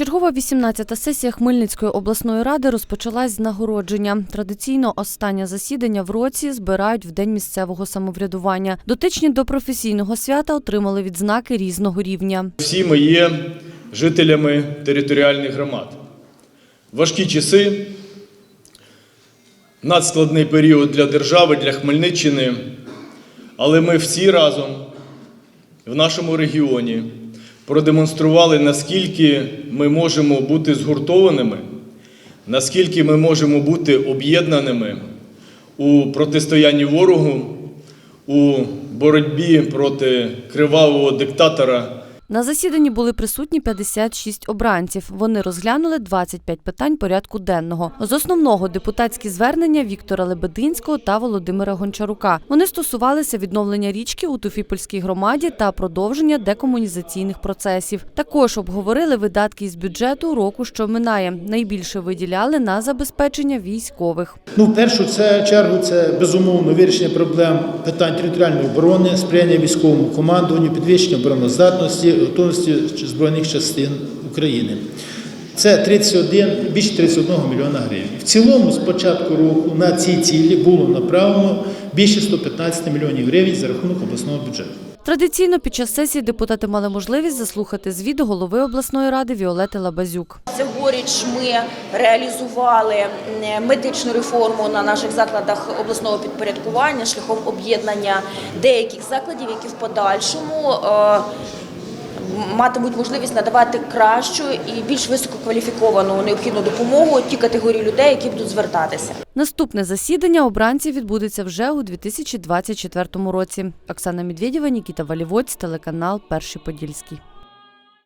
Чергова 18-та сесія Хмельницької обласної ради розпочалась з нагородження. Традиційно останнє засідання в році збирають в день місцевого самоврядування. Дотичні до професійного свята отримали відзнаки різного рівня. Всі ми є жителями територіальних громад. Важкі часи, надскладний період для держави, для Хмельниччини, але ми всі разом в нашому регіоні продемонстрували, наскільки ми можемо бути згуртованими, наскільки ми можемо бути об'єднаними у протистоянні ворогу, у боротьбі проти кривавого диктатора. На засіданні були присутні 56 обранців. Вони розглянули 25 питань порядку денного. З основного депутатські звернення Віктора Лебединського та Володимира Гончарука. Вони стосувалися відновлення річки у Туфіпольській громаді та продовження декомунізаційних процесів. Також обговорили видатки із бюджету року, що минає. Найбільше виділяли на забезпечення військових. Ну, першу це чергу це безумовно вирішення проблем питань територіальної оборони, сприяння військовому командуванню, підвищення обороноздатності, готовності збройних частин України. Це 31, більше 31 мільйона гривень. В цілому з початку року на ці цілі було направлено більше 115 мільйонів гривень за рахунок обласного бюджету. Традиційно під час сесії депутати мали можливість заслухати звіт голови обласної ради Віолети Лабазюк. Цьогоріч ми реалізували медичну реформу на наших закладах обласного підпорядкування шляхом об'єднання деяких закладів, які в подальшому е, матимуть можливість надавати кращу і більш висококваліфіковану необхідну допомогу ті категорії людей, які будуть звертатися. Наступне засідання обранців відбудеться вже у 2024 році. Оксана Медведєва, Нікіта Валівоць, телеканал Перший Подільський.